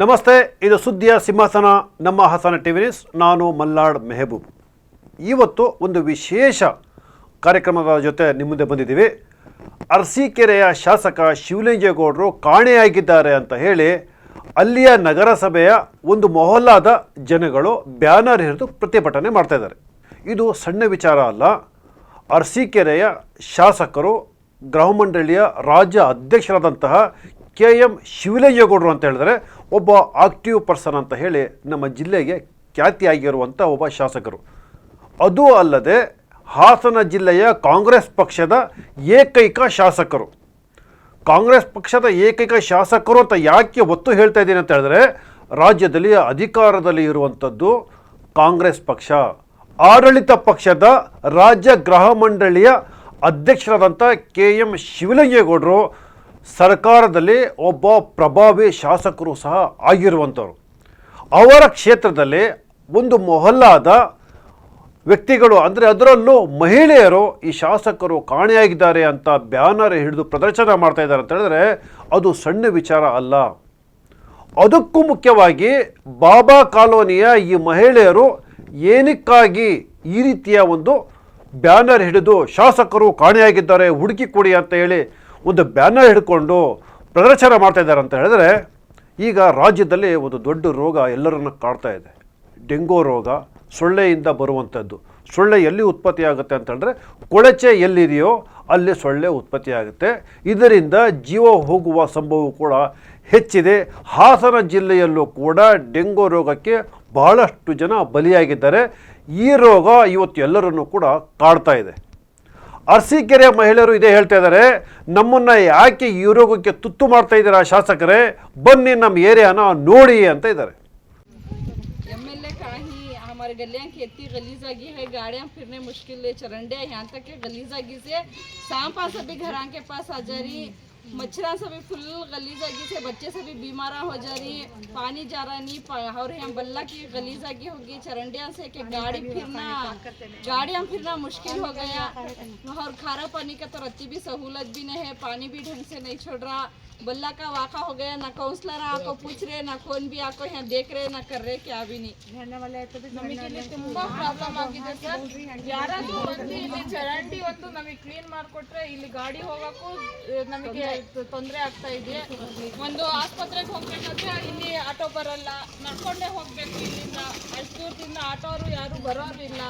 ನಮಸ್ತೆ, ಇದು ಸುದ್ದಿಯ ಸಿಂಹಾಸನ, ನಮ್ಮ ಹಾಸನ ಟಿವಿ ನ್ಯೂಸ್. ನಾನು ಮಲ್ಲಾಡ್ ಮೆಹಬೂಬ್. ಇವತ್ತು ಒಂದು ವಿಶೇಷ ಕಾರ್ಯಕ್ರಮದ ಜೊತೆ ನಿಮ್ಮ ಮುಂದೆ ಬಂದಿದ್ದೀವಿ. ಅರಸೀಕೆರೆಯ ಶಾಸಕ ಶಿವಲಿಂಗೇಗೌಡರು ಕಾಣೆಯಾಗಿದ್ದಾರೆ ಅಂತ ಹೇಳಿ ಅಲ್ಲಿಯ ನಗರಸಭೆಯ ಒಂದು ಮೊಹಲ್ಲಾದ ಜನಗಳು ಬ್ಯಾನರ್ ಹಿಡಿದು ಪ್ರತಿಭಟನೆ ಮಾಡ್ತಾಯಿದ್ದಾರೆ ಇದು ಸಣ್ಣ ವಿಚಾರ ಅಲ್ಲ. ಅರಸೀಕೆರೆಯ ಶಾಸಕರು, ಗೃಹ ಮಂಡಳಿಯ ರಾಜ್ಯ ಅಧ್ಯಕ್ಷರಾದಂತಹ ಕೆ ಎಂ ಶಿವಲಿಂಗೇಗೌಡರು ಅಂತ ಹೇಳಿದ್ರೆ ಒಬ್ಬ ಆಕ್ಟಿವ್ ಪರ್ಸನ್ ಅಂತ ಹೇಳಿ ನಮ್ಮ ಜಿಲ್ಲೆಗೆ ಖ್ಯಾತಿಯಾಗಿರುವಂಥ ಒಬ್ಬ ಶಾಸಕರು. ಅದು ಅಲ್ಲದೆ ಹಾಸನ ಜಿಲ್ಲೆಯ ಕಾಂಗ್ರೆಸ್ ಪಕ್ಷದ ಏಕೈಕ ಶಾಸಕರು. ಕಾಂಗ್ರೆಸ್ ಪಕ್ಷದ ಏಕೈಕ ಶಾಸಕರು ಅಂತ ಯಾಕೆ ಒತ್ತು ಹೇಳ್ತಾ ಇದ್ದೀನಿ ಅಂತ ಹೇಳಿದ್ರೆ, ರಾಜ್ಯದಲ್ಲಿ ಅಧಿಕಾರದಲ್ಲಿ ಇರುವಂಥದ್ದು ಕಾಂಗ್ರೆಸ್ ಪಕ್ಷ. ಆಡಳಿತ ಪಕ್ಷದ ರಾಜ್ಯ ಗೃಹ ಮಂಡಳಿಯ ಅಧ್ಯಕ್ಷರಾದಂಥ ಕೆ ಎಂ ಶಿವಲಿಂಗೇಗೌಡರು ಸರ್ಕಾರದಲ್ಲಿ ಒಬ್ಬ ಪ್ರಭಾವಿ ಶಾಸಕರು ಸಹ ಆಗಿರುವಂಥವ್ರು. ಅವರ ಕ್ಷೇತ್ರದಲ್ಲಿ ಒಂದು ಮೊಹಲ್ಲಾದ ವ್ಯಕ್ತಿಗಳು, ಅಂದರೆ ಅದರಲ್ಲೂ ಮಹಿಳೆಯರು ಈ ಶಾಸಕರು ಕಾಣೆಯಾಗಿದ್ದಾರೆ ಅಂತ ಬ್ಯಾನರ್ ಹಿಡಿದು ಪ್ರದರ್ಶನ ಮಾಡ್ತಾ ಇದ್ದಾರೆ ಅಂತ ಹೇಳಿದ್ರೆ ಅದು ಸಣ್ಣ ವಿಚಾರ ಅಲ್ಲ. ಅದಕ್ಕೂ ಮುಖ್ಯವಾಗಿ ಬಾಬಾ ಕಾಲೋನಿಯ ಈ ಮಹಿಳೆಯರು ಏನಕ್ಕಾಗಿ ಈ ರೀತಿಯ ಒಂದು ಬ್ಯಾನರ್ ಹಿಡಿದು ಶಾಸಕರು ಕಾಣೆಯಾಗಿದ್ದಾರೆ, ಹುಡುಕಿ ಕೊಡಿ ಅಂತ ಹೇಳಿ ಒಂದು ಬ್ಯಾನರ್ ಹಿಡ್ಕೊಂಡು ಪ್ರದರ್ಶನ ಮಾಡ್ತಾ ಇದ್ದಾರೆ ಅಂತ ಹೇಳಿದ್ರೆ, ಈಗ ರಾಜ್ಯದಲ್ಲಿ ಒಂದು ದೊಡ್ಡ ರೋಗ ಎಲ್ಲರನ್ನು ಕಾಡ್ತಾ ಇದೆ. ಡೆಂಗೋ ರೋಗ, ಸೊಳ್ಳೆಯಿಂದ ಬರುವಂಥದ್ದು ಸೊಳ್ಳೆ ಎಲ್ಲಿ ಉತ್ಪತ್ತಿ ಆಗುತ್ತೆ ಅಂತ ಹೇಳಿದ್ರೆ, ಕೊಳಚೆ ಎಲ್ಲಿದೆಯೋ ಅಲ್ಲಿ ಸೊಳ್ಳೆ ಉತ್ಪತ್ತಿ ಆಗುತ್ತೆ. ಇದರಿಂದ ಜೀವ ಹೋಗುವ ಸಂಭವ ಕೂಡ ಹೆಚ್ಚಿದೆ. ಹಾಸನ ಜಿಲ್ಲೆಯಲ್ಲೂ ಕೂಡ ಡೆಂಗೂ ರೋಗಕ್ಕೆ ಬಹಳಷ್ಟು ಜನ ಬಲಿಯಾಗಿದ್ದಾರೆ. ಈ ರೋಗ ಇವತ್ತು ಎಲ್ಲರನ್ನು ಕೂಡ ಕಾಡ್ತಾ ಇದೆ. ಅರಸೀಕೆರೆ ಮಹಿಳೆಯರು ಇದೇ ಹೇಳ್ತಾ ಇದ್ದಾರೆ ನಮ್ಮನ್ನು ಯಾಕೆ ಈ ರೋಗಕ್ಕೆ ತುತ್ತು ಮಾಡ್ತಾ ಇದ್ದೀರಾ ಶಾಸಕರೇ ಬನ್ನಿ ನಮ್ಮ ಏರಿಯಾನ ನೋಡಿ ಅಂತ ಇದ್ದಾರೆ एमएलए का ही हमारे गलियां की इतनी गलीजागी है गाड़ियां फिरने मुश्किल है चरंडे यहाँ तक के गलीजागी से सांपा सभी घरां के पास आ जा रही मच्छरा सभी फुल गलीजागी से बच्चे सभी बीमार हो जा रही है। पानी जा रहा नहीं और यहाँ बल्ला की गलीजागी होगी चरंडिया से कि गाड़ी फिरना गाड़ियाँ फिरना मुश्किल हो गया। और खारा पानी का तो रत्ती भी सहूलत भी नहीं है पानी भी ढंग से नहीं छोड़ रहा। बल्ला का वाका हो गया ना काउंसलर आको पूछ रहे ना कौन भी आको यहाँ देख रहे ना कर रहे क्या भी नहीं ನಮಗೆ ಇಲ್ಲಿ ತುಂಬಾ ಪ್ರಾಬ್ಲಮ್ ಆಗಿದೆ ಸರ್ ಯಾರಾದ್ರೂ ಒಂದು ಇಲ್ಲಿ ಚರಂಡಿ ಒಂದು ನಮಗೆ ಕ್ಲೀನ್ ಮಾಡಿಕೊಟ್ರೆ ಇಲ್ಲಿ ಗಾಡಿ ಹೋಗಕ್ಕೂ ಆ, ನಮಗೆ ತೊಂದರೆ ಆಗ್ತಾ ಇದೆ ಒಂದು ಆಸ್ಪತ್ರೆಗೆ ಹೋಗ್ಬೇಕಾದ್ರೆ ಇಲ್ಲಿ ಆಟೋ ಬರಲ್ಲ ನಡ್ಕೊಂಡೇ ಹೋಗ್ಬೇಕು ಇಲ್ಲಿಂದ ಅಷ್ಟು ದೂರದಿಂದ ಆಟೋರು ಯಾರು ಬರೋರು ಇಲ್ಲ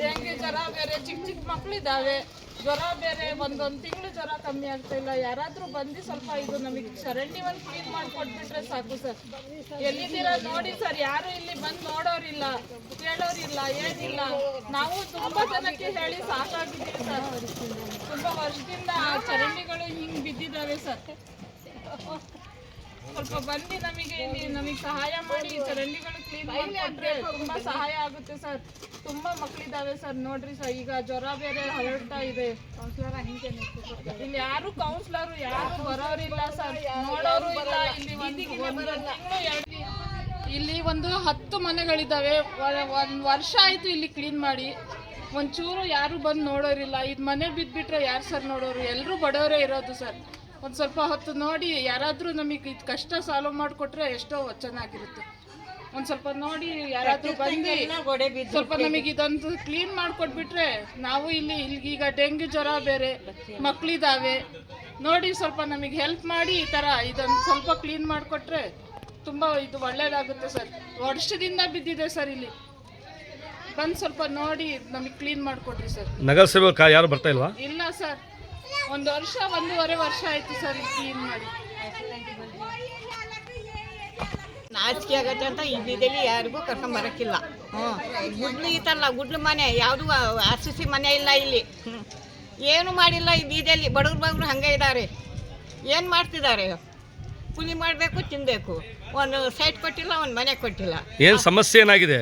ಡೆಂಗ್ಯೂ ಜ್ವರ ಬೇರೆ ಚಿಕ್ಕ ಚಿಕ್ಕ ಮಕ್ಕಳಿದ್ದಾವೆ ಜ್ವರ ಬೇರೆ ಒಂದೊಂದು ತಿಂಗಳು ಜ್ವರ ಕಮ್ಮಿ ಆಗ್ತಾ ಇಲ್ಲ ಯಾರಾದ್ರೂ ಬಂದು ಸ್ವಲ್ಪ ಇದು ನಮಗೆ ಚರಂಡಿ ಒಂದು ಕ್ಲೀನ್ ಮಾಡಿಕೊಟ್ಬಿಟ್ರೆ ಸಾಕು ಸರ್. ಎಲ್ಲಿದ್ದೀರಾ ನೋಡಿ ಸರ್, ಯಾರು ಇಲ್ಲಿ ಬಂದು ನೋಡೋರಿಲ್ಲ, ಕೇಳೋರಿಲ್ಲ, ಏನಿಲ್ಲ. ನಾವು ತುಂಬಾ ಜನಕ್ಕೆ ಹೇಳಿ ಸಾಕಾಗಿದ್ದೀವಿ ಸರ್. ತುಂಬಾ ವರ್ಷದಿಂದ ಆ ಚರಂಡಿಗಳು ಹಿಂಗೆ ಬಿದ್ದಿದ್ದಾವೆ ಸರ್. ಸ್ವಲ್ಪ ಬಂದು ನಮಗೆ ಇಲ್ಲಿ ನಮಗೆ ಸಹಾಯ ಮಾಡಿ. ಈ ಚರಂಡಿಗಳು ಕ್ಲೀನ್ ತುಂಬಾ ಸಹಾಯ ಆಗುತ್ತೆ ಸರ್. ತುಂಬಾ ಮಕ್ಕಳಿದ್ದಾವೆ ಸರ್. ನೋಡ್ರಿ ಸರ್ ಈಗ ಜ್ವರ ಬೇರೆ ಹರಡ್ತಾ ಇದೆ. ಇಲ್ಲಿ ಯಾರು ಕೌನ್ಸಿಲರ್ ಯಾರು ಬರೋರಿಲ್ಲ ಸರ್. ನೋಡೋರು ಇಲ್ಲ. ಇಲ್ಲಿ. ಒಂದು ಇಲ್ಲಿ. ಒಂದು ಹತ್ತು ಮನೆಗಳಿದ್ದಾವೆ ಒಂದು ಒಂದ್ ವರ್ಷ ಆಯ್ತು ಇಲ್ಲಿ ಕ್ಲೀನ್ ಮಾಡಿ. ಒಂಚೂರು ಯಾರು ಬಂದು ನೋಡೋರಿಲ್ಲ. ಇದು ಮನೆ ಬಿದ್ದುಬಿಟ್ರೆ ಯಾರು ಸರ್ ನೋಡೋರು? ಎಲ್ಲರೂ ಬಡವರೇ ಇರೋದು ಸರ್. ಒಂದು ಸ್ವಲ್ಪ ಹೊತ್ತು ನೋಡಿ ಯಾರಾದರೂ ನಮಗೆ ಇದು ಕಷ್ಟ ಸಾಲ್ವ್ ಮಾಡಿಕೊಟ್ರೆ ಎಷ್ಟೋ ಚೆನ್ನಾಗಿರುತ್ತೆ. ಒಂದು ಸ್ವಲ್ಪ ನೋಡಿ ಯಾರಾದರೂ ಬಂದು ಸ್ವಲ್ಪ ನಮಗೆ ಇದೊಂದು ಕ್ಲೀನ್ ಮಾಡಿಕೊಟ್ಬಿಟ್ರೆ ನಾವು ಇಲ್ಲಿ ಇಲ್ಲಿ ಈಗ ಡೆಂಗ್ಯೂ ಜ್ವರ ಬೇರೆ ಮಕ್ಕಳಿದ್ದಾವೆ ನೋಡಿ ಸ್ವಲ್ಪ ನಮಗೆ ಹೆಲ್ಪ್ ಮಾಡಿ ಈ ಥರ ಇದೊಂದು ಸ್ವಲ್ಪ ಕ್ಲೀನ್ ಮಾಡಿಕೊಟ್ರೆ ತುಂಬ ಇದು ಒಳ್ಳೇದಾಗುತ್ತೆ ಸರ್. ವರ್ಷದಿಂದ ಬಿದ್ದಿದೆ ಸರ್ ಇಲ್ಲಿ. ಬಂದು ಸ್ವಲ್ಪ ನೋಡಿ ನಮಗೆ ಕ್ಲೀನ್ ಮಾಡಿಕೊಡ್ರಿ ಸರ್. ನಗರಸಭೆ ಯಾರು ಬರ್ತಾ ಇಲ್ವಾ? ಇಲ್ಲ ಸರ್. ಒಂದು ವರ್ಷ ಒಂದೂವರೆ ವರ್ಷ ಆಯ್ತು ಸರ್ ಕ್ಲೀನ್ ಮಾಡಿ ನಾಚಿಕೆ ಆಗತ್ತೆ ಅಂತ ಈ ಬೀದಿಲಿ ಯಾರಿಗೂ ಕರ್ಕೊಂಬರಕ್ಕಿಲ್ಲ ಹ್ಞೂ ಗುಡ್ಲು ಈತಲ್ಲ ಗುಡ್ಲು ಮನೆ ಯಾವುದು ಆರ್ ಸಿ ಸಿ ಮನೆ ಇಲ್ಲ ಇಲ್ಲಿ. ಹ್ಞೂ ಏನು ಮಾಡಿಲ್ಲ ಈ ಬೀದಿಯಲ್ಲಿ ಬಡವ್ರು ಬಡವ್ರು ಹಂಗೆ ಇದ್ದಾರೆ ಏನು ಮಾಡ್ತಿದ್ದಾರೆ ಕೂಲಿ ಮಾಡಬೇಕು ತಿನ್ನಬೇಕು ಒಂದು ಸೈಟ್ ಕೊಟ್ಟಿಲ್ಲ ಒಂದು ಮನೆ ಕೊಟ್ಟಿಲ್ಲ. ಏನು ಸಮಸ್ಯೆ ಏನಾಗಿದೆ?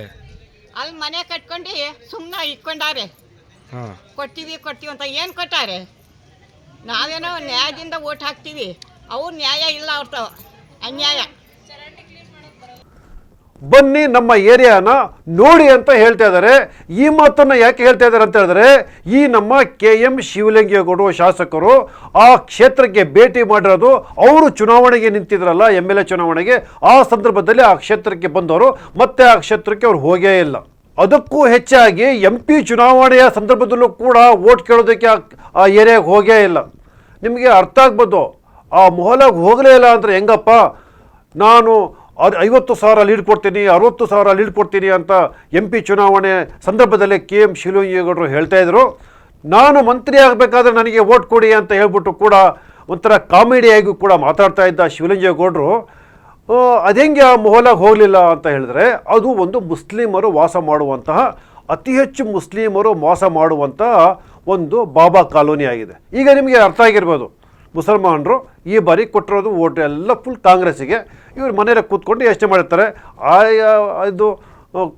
ಅಲ್ಲಿ ಮನೆ ಕಟ್ಕೊಂಡು ಸುಮ್ಮನೆ ಇಟ್ಕೊಂಡಾರೆ. ಕೊಟ್ಟಿವಿ ಕೊಟ್ಟಿವಿ ಕೊಡ್ತೀವಿ ಅಂತ ಏನು ಕೊಟ್ಟಾರೆ? ನಾವೇನೋ ನ್ಯಾಯದಿಂದ ಓಟ್ ಹಾಕ್ತೀವಿ. ಅವ್ರು ನ್ಯಾಯ ಇಲ್ಲ ಅವ್ರತಾವ ಅನ್ಯಾಯ. ಬನ್ನಿ ನಮ್ಮ ಏರಿಯಾನ ನೋಡಿ ಅಂತ ಹೇಳ್ತಾ ಇದ್ದಾರೆ. ಈ ಮಾತನ್ನು ಯಾಕೆ ಹೇಳ್ತಾ ಇದ್ದಾರೆ ಅಂತ ಹೇಳಿದ್ರೆ, ಈ ನಮ್ಮ ಕೆ ಎಂ ಶಿವಲಿಂಗೇಗೌಡರು ಶಾಸಕರು ಆ ಕ್ಷೇತ್ರಕ್ಕೆ ಭೇಟಿ ಮಾಡಿರೋದು ಅವರು ಚುನಾವಣೆಗೆ ನಿಂತಿದ್ರಲ್ಲ ಎಂ ಎಲ್ ಎ ಚುನಾವಣೆಗೆ. ಆ ಸಂದರ್ಭದಲ್ಲಿ ಆ ಕ್ಷೇತ್ರಕ್ಕೆ ಬಂದವರು, ಮತ್ತೆ ಆ ಕ್ಷೇತ್ರಕ್ಕೆ ಅವ್ರು ಹೋಗೇ ಇಲ್ಲ. ಅದಕ್ಕೂ ಹೆಚ್ಚಾಗಿ ಎಂ ಪಿ ಚುನಾವಣೆಯ ಸಂದರ್ಭದಲ್ಲೂ ಕೂಡ ಓಟ್ ಕೇಳೋದಕ್ಕೆ ಆ- ಏರಿಯಾಗೆ ಹೋಗೇ ಇಲ್ಲ. ನಿಮಗೆ ಅರ್ಥ ಆಗ್ಬೋದು. ಆ ಮೊಹಲಾಗೆ ಹೋಗಲೇ ಇಲ್ಲ ಅಂದರೆ ಹೆಂಗಪ್ಪ? ನಾನು ಅದು ಐವತ್ತು ಸಾವಿರ ಲೀಡ್ ಕೊಡ್ತೀನಿ, ಅರವತ್ತು ಸಾವಿರ ಲೀಡ್ ಕೊಡ್ತೀನಿ ಅಂತ ಎಂ ಪಿ ಚುನಾವಣೆ ಸಂದರ್ಭದಲ್ಲಿ ಕೆ ಎಂ ಶಿವಲಿಂಗೇಗೌಡರು ಹೇಳ್ತಾಯಿದ್ರು ನಾನು ಮಂತ್ರಿ ಆಗಬೇಕಾದ್ರೆ ನನಗೆ ಓಟ್ ಕೊಡಿ ಅಂತ ಹೇಳ್ಬಿಟ್ಟು ಕೂಡ ಒಂಥರ ಕಾಮಿಡಿಯಾಗಿ ಕೂಡ ಮಾತಾಡ್ತಾ ಇದ್ದ ಶಿವಲಿಂಗೇಗೌಡರು. ಅದೆಂಗೆ ಆ ಮೊಹಲಾಗೆ ಹೋಗಲಿಲ್ಲ ಅಂತ ಹೇಳಿದ್ರೆ, ಅದು ಒಂದು ಮುಸ್ಲಿಮರು ವಾಸ ಮಾಡುವಂತಹ, ಅತಿ ಹೆಚ್ಚು ಮುಸ್ಲಿಮರು ವಾಸ ಮಾಡುವಂತಹ ಒಂದು ಬಾಬಾ ಕಾಲೋನಿ ಆಗಿದೆ. ಈಗ ನಿಮಗೆ ಅರ್ಥ ಆಗಿರ್ಬೋದು. ಮುಸಲ್ಮಾನರು ಈ ಬಾರಿ ಕೊಟ್ಟಿರೋದು ಓಟ್ ಎಲ್ಲ ಫುಲ್ ಕಾಂಗ್ರೆಸ್ಸಿಗೆ. ಇವ್ರು ಮನೆಯಲ್ಲಿ ಕೂತ್ಕೊಂಡು ಯೋಚನೆ ಮಾಡಿರ್ತಾರೆ ಆಯಾ, ಇದು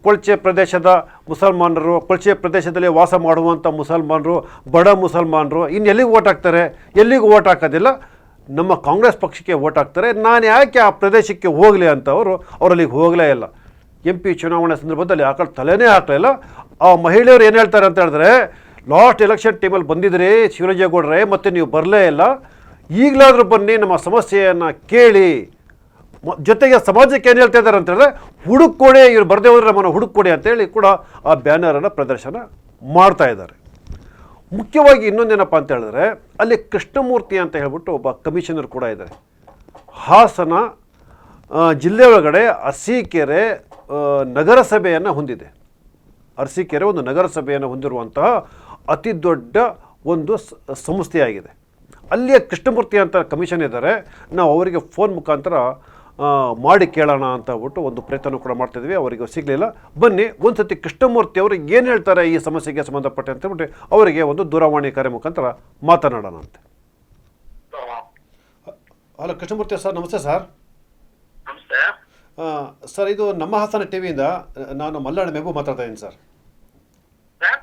ಕೊಳ್ಚೆ ಪ್ರದೇಶದ ಮುಸಲ್ಮಾನರು, ಕೊಳಚೆ ಪ್ರದೇಶದಲ್ಲಿ ವಾಸ ಮಾಡುವಂಥ ಮುಸಲ್ಮಾನರು, ಬಡ ಮುಸಲ್ಮಾನರು ಇನ್ನು ಎಲ್ಲಿಗೆ ಓಟ್ ಹಾಕ್ತಾರೆ? ಎಲ್ಲಿಗೂ ಓಟ್ ಹಾಕೋದಿಲ್ಲ. ನಮ್ಮ ಕಾಂಗ್ರೆಸ್ ಪಕ್ಷಕ್ಕೆ ಓಟ್ ಹಾಕ್ತಾರೆ, ನಾನು ಯಾಕೆ ಆ ಪ್ರದೇಶಕ್ಕೆ ಹೋಗಲಿ ಅಂತ ಅವರು ಅವರಲ್ಲಿಗೆ ಹೋಗಲೇ ಇಲ್ಲ. ಎಂ ಪಿ ಚುನಾವಣೆ ಸಂದರ್ಭದಲ್ಲಿ ಆ ಕಡೆ ತಲೆನೇ ಹಾಕಲಿಲ್ಲ. ಆ ಮಹಿಳೆಯರು ಏನು ಹೇಳ್ತಾರೆ ಅಂತ ಹೇಳಿದ್ರೆ, ಲಾಸ್ಟ್ ಎಲೆಕ್ಷನ್ ಟೈಮಲ್ಲಿ ಬಂದಿದ್ರಿ ಶಿವರಾಜೇಗೌಡ್ರೆ, ಮತ್ತು ನೀವು ಬರಲೇ ಇಲ್ಲ. ಈಗಲಾದರೂ ಬನ್ನಿ, ನಮ್ಮ ಸಮಸ್ಯೆಯನ್ನು ಕೇಳಿ. ಜೊತೆಗೆ ಸಮಾಜಕ್ಕೆ ಏನು ಹೇಳ್ತಾ ಇದ್ದಾರೆ ಅಂತ ಹೇಳಿದ್ರೆ ಹುಡುಕೊಡಿ ಇವ್ರು ಬರದೇ ಹೋದ್ರೆ ನಮ್ಮನ್ನು ಹುಡುಕೊಡಿ ಅಂತೇಳಿ ಕೂಡ ಆ ಬ್ಯಾನರನ್ನು ಪ್ರದರ್ಶನ ಮಾಡ್ತಾ ಇದ್ದಾರೆ. ಮುಖ್ಯವಾಗಿ ಇನ್ನೊಂದೇನಪ್ಪ ಅಂತ ಹೇಳಿದ್ರೆ, ಅಲ್ಲಿ ಕೃಷ್ಣಮೂರ್ತಿ ಅಂತ ಹೇಳ್ಬಿಟ್ಟು ಒಬ್ಬ ಕಮಿಷನರ್ ಕೂಡ ಇದ್ದಾರೆ. ಹಾಸನ ಜಿಲ್ಲೆ ಒಳಗಡೆ ಅರಸೀಕೆರೆ ನಗರಸಭೆಯನ್ನು ಹೊಂದಿದೆ. ಅರಸೀಕೆರೆ ಒಂದು ನಗರಸಭೆಯನ್ನು ಹೊಂದಿರುವಂತಹ ಅತಿ ದೊಡ್ಡ ಒಂದು ಸಂಸ್ಥೆಯಾಗಿದೆ. ಅಲ್ಲಿಯ ಕೃಷ್ಣಮೂರ್ತಿ ಅಂತ ಕಮಿಷನ್ ಇದ್ದಾರೆ. ನಾವು ಅವರಿಗೆ ಫೋನ್ ಮುಖಾಂತರ ಮಾಡಿ ಕೇಳೋಣ ಅಂತ ಬಿಟ್ಟು ಒಂದು ಪ್ರಯತ್ನ ಕೂಡ ಮಾಡ್ತಿದ್ವಿ ಅವರಿಗೆ ಸಿಗಲಿಲ್ಲ. ಬನ್ನಿ ಒಂದು ಸತಿ ಕೃಷ್ಣಮೂರ್ತಿ ಅವರು ಏನು ಹೇಳ್ತಾರೆ ಈ ಸಮಸ್ಯೆಗೆ ಸಂಬಂಧಪಟ್ಟೆ ಅಂತ ಹೇಳ್ಬಿಟ್ಟು ಅವರಿಗೆ ಒಂದು ದೂರವಾಣಿ ಕರೆ ಮುಖಾಂತರ ಮಾತನಾಡೋಣ ಅಂತೆ. ಹಲೋ ಕೃಷ್ಣಮೂರ್ತಿ ಸರ್ ನಮಸ್ತೆ ಸರ್. ನಮಸ್ತೆ. ಆ, ಸರ್ ಇದು ನಮ್ಮ ಹಾಸನ ಟಿ ವಿಯಿಂದ ನಾನು ಮಲ್ಲಾಣ ಮೆಹಬೂಬ್ ಮಾತಾಡ್ತಾ ಇದ್ದೀನಿ ಸರ್. ಸರ್?